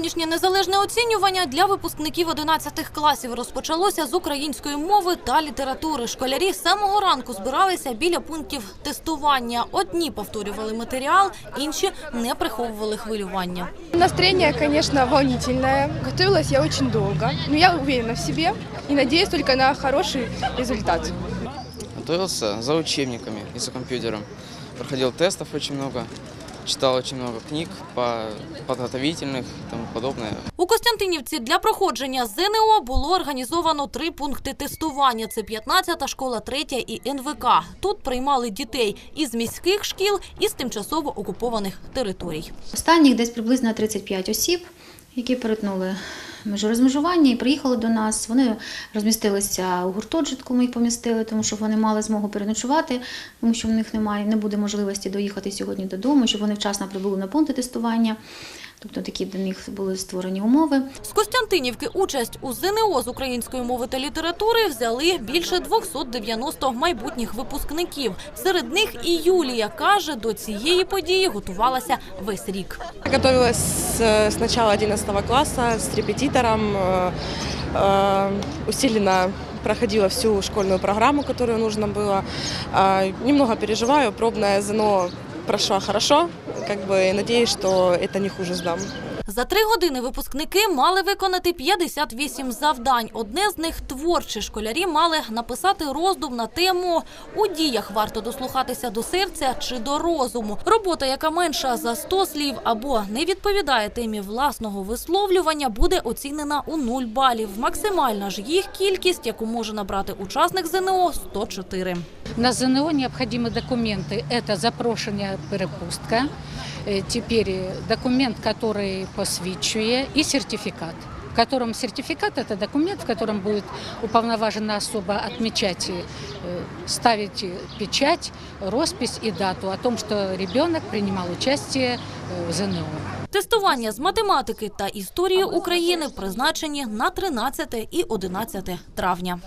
Зовнішнє незалежне оцінювання для випускників 11 класів розпочалося з української мови та літератури. Школярі з самого ранку збиралися біля пунктів тестування. Одні повторювали матеріал, інші не приховували хвилювання. Настроение, конечно, волнительное. Готовилась я очень долго, но я уверена в себе и надеюсь только на хороший результат. Готовился за учебниками и за компьютером. Проходил тестов очень много, читал очень много книг по подготовительных и тому подобное. У Костянтинівці для проходження ЗНО було організовано три пункти тестування. Це 15-та школа, 3 і НВК. Тут приймали дітей із міських шкіл і з тимчасово окупованих територій. Останніх десь приблизно 35 осіб, які перетнули межу розмежування і приїхали до нас. Вони розмістилися у гуртожитку. Ми їх помістили, тому що вони мали змогу переночувати, тому що в них немає, не буде можливості доїхати сьогодні додому, щоб вони вчасно прибули на пункти тестування Тобто такі для них були створені умови. З Костянтинівки участь у ЗНО з української мови та літератури взяли більше 290 майбутніх випускників. Серед них і Юлія каже, до цієї події готувалася весь рік. Готовилась с, с начала 11 класса с репетитором, э, э, усиленно проходила всю школьную программу, которую нужно было. Э, Немного переживаю, пробное ЗНО прошла хорошо, как бы надеюсь, что это не хуже сдам. За три години випускники мали виконати 58 завдань. Одне з них творче. Школярі мали написати роздум на тему «У діях варто дослухатися до серця чи до розуму». Робота, яка менша за 100 слів або не відповідає темі власного висловлювання, буде оцінена у 0 балів. Максимальна ж їх кількість, яку може набрати учасник ЗНО – 104. На ЗНО необходимы документы. Это запрошення перепустка, э, теперь э, документ, который посвідчує, и сертификат. В котором сертификат – это документ, в котором будет уполноважена особа отмечать, э, ставить печать, роспись и дату о том, что ребенок принимал участие э, в ЗНО. Тестування з математики та історії України призначені на 13 і 11 травня.